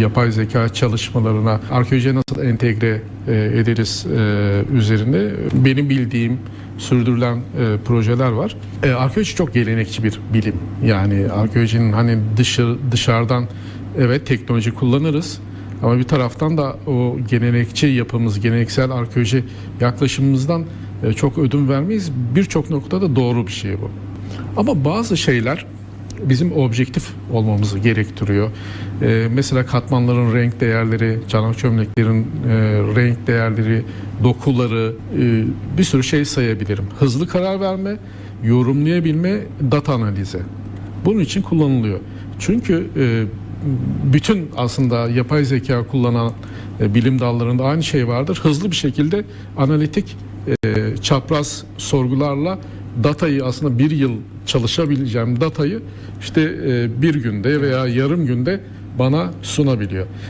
yapay zeka çalışmalarına arkeolojiye nasıl entegre e, ederiz e, üzerinde benim bildiğim sürdürülen e, projeler var. E, arkeoloji çok gelenekçi bir bilim. Yani arkeolojinin hani dışı, dışarıdan evet teknoloji kullanırız ama bir taraftan da o gelenekçi yapımız, geleneksel arkeoloji yaklaşımımızdan e, çok ödün vermeyiz. Birçok noktada doğru bir şey bu. Ama bazı şeyler bizim objektif olmamızı gerektiriyor. Ee, mesela katmanların renk değerleri, çanak çömleklerin e, renk değerleri, dokuları e, bir sürü şey sayabilirim. Hızlı karar verme, yorumlayabilme, data analizi. Bunun için kullanılıyor. Çünkü e, bütün aslında yapay zeka kullanan e, bilim dallarında aynı şey vardır. Hızlı bir şekilde analitik e, çapraz sorgularla datayı aslında bir yıl çalışabileceğim datayı işte e, bir günde veya yarım günde bana sunabiliyor.